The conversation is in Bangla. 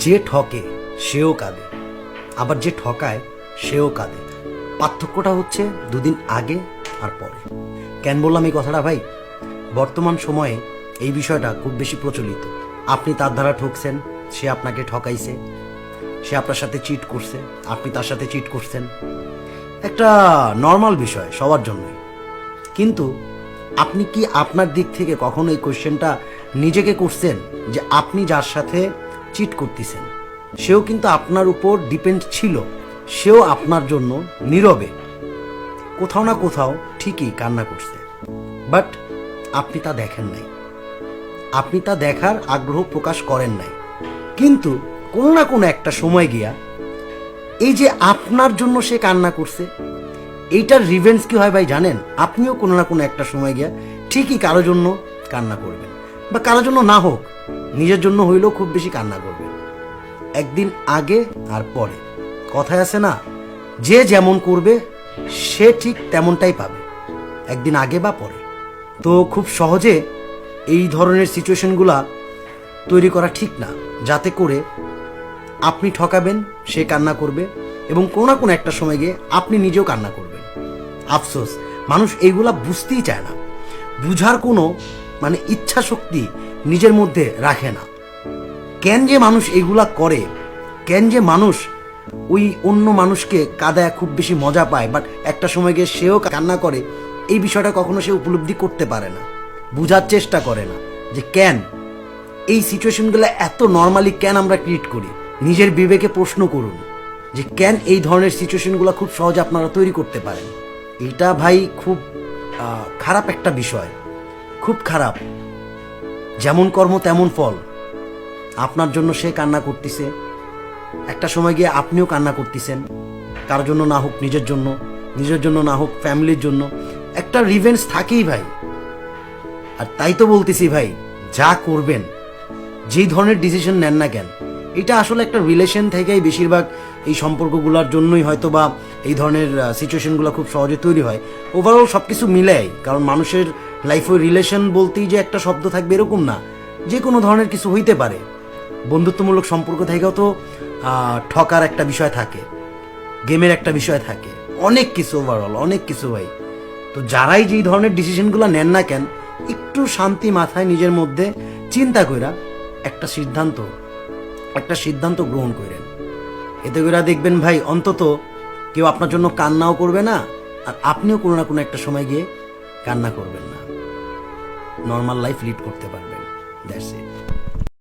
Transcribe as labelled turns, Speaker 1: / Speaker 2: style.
Speaker 1: যে ঠকে, সেও কাঁদে। আবার যে ঠকায়, সেও কাঁদে। পার্থক্যটা হচ্ছে দুদিন আগে আর পরে। কেন বললাম এই কথাটা ভাই? বর্তমান সময়ে এই বিষয়টা খুব বেশি প্রচলিত। আপনি তার দ্বারা ঠকছেন, সে আপনাকে ঠকাইছে, সে আপনার সাথে চিট করছে, আপনি তার সাথে চিট করছেন। একটা নর্মাল বিষয় সবার জন্যই। কিন্তু আপনি কি আপনার দিক থেকে কখনো এই কোশ্চেনটা নিজেকে করছেন যে আপনি যার সাথে চিট করতেছেন। সেও কিন্তু আপনার উপর ডিপেন্ড ছিল। সেও আপনার জন্য নীরবে। কোথাও না কোথাও ঠিকই কান্না করছে। বাট আপনি তা দেখেন নাই। আপনি তা দেখার আগ্রহ প্রকাশ করেন নাই। কিন্তু কোনো না কোনো একটা সময় গিয়া এই যে আপনার জন্য সে কান্না করছে, এইটার রিভেন্স কি হয় ভাই জানেন? আপনিও কোনো না কোনো একটা সময় গিয়া ঠিকই কারও জন্য কান্না করবেন। বা কারোর জন্য না হোক, নিজের জন্য হইলেও খুব বেশি কান্না করবে। একদিন আগে আর পরে। কথায় আছে না, যে যেমন করবে, সে ঠিক তেমনটাই পাবে, একদিন আগে বা পরে। তো খুব সহজে এই ধরনের সিচুয়েশনগুলা তৈরি করা ঠিক না, যাতে করে আপনি ঠকাবেন, সে কান্না করবে এবং কোনো না কোনো একটা সময় গিয়ে আপনি নিজেও কান্না করবেন। আফসোস, মানুষ এইগুলা বুঝতেই চায় না। বুঝার কোনো মানে ইচ্ছা শক্তি নিজের মধ্যে রাখে না। কেন যে মানুষ এইগুলা করে, কেন যে মানুষ ওই অন্য মানুষকে কাদায় খুব বেশি মজা পায় বাট একটা সময় গিয়ে সেও কান্না করে, এই বিষয়টা কখনো সে উপলব্ধি করতে পারে না, বুঝার চেষ্টা করে না যে কেন। এই সিচুয়েশনগুলো এত নর্মালি কেন আমরা ক্রিয়েট করি? নিজের বিবেকে প্রশ্ন করুন যে কেন এই ধরনের সিচুয়েশনগুলো খুব সহজে আপনারা তৈরি করতে পারেন। এটা ভাই খুব খারাপ একটা বিষয়। খুব খারাপ। যেমন কর্ম, তেমন ফল। আপনার জন্য সে কান্না করতেছে। একটা সময় গিয়ে আপনিও কান্না করতেছেন। কারোর জন্য না হোক নিজের জন্য নিজের জন্য না হোক ফ্যামিলির জন্য। একটা রিভেন্স থাকেই ভাই। আর তাই তো বলতেছি ভাই, যা করবেন, যেই ধরনের ডিসিশন নেন না কেন, এটা আসলে একটা রিলেশন থেকেই বেশিরভাগ এই সম্পর্কগুলোর জন্যই হয়তো বা এই ধরনের সিচুয়েশনগুলো খুব সহজে তৈরি হয়। ওভারঅল সব কিছু মিলাই, কারণ মানুষের লাইফে রিলেশন বলতেই যে একটা শব্দ থাকবে এরকম না। যে কোনো ধরনের কিছু হইতে পারে। বন্ধুত্বমূলক সম্পর্ক থেকেও তো ঠকার একটা বিষয় থাকে। গেমের একটা বিষয় থাকে। অনেক কিছু ওভারঅল অনেক কিছু ভাই। তো যারাই যেই ধরনের ডিসিশনগুলো নেন না কেন, একটু শান্তি মাথায় নিজের মধ্যে চিন্তা কইরা একটা সিদ্ধান্ত একটা সিদ্ধান্ত গ্রহণ করেন এতে করে দেখবেন ভাই, অন্তত কেউ আপনার জন্য কান্নাও করবে না, আর আপনিও কোনো না কোনো একটা সময় গিয়ে কান্না করবেন না। নর্মাল লাইফ লিড করতে পারবেন। দ্যাটস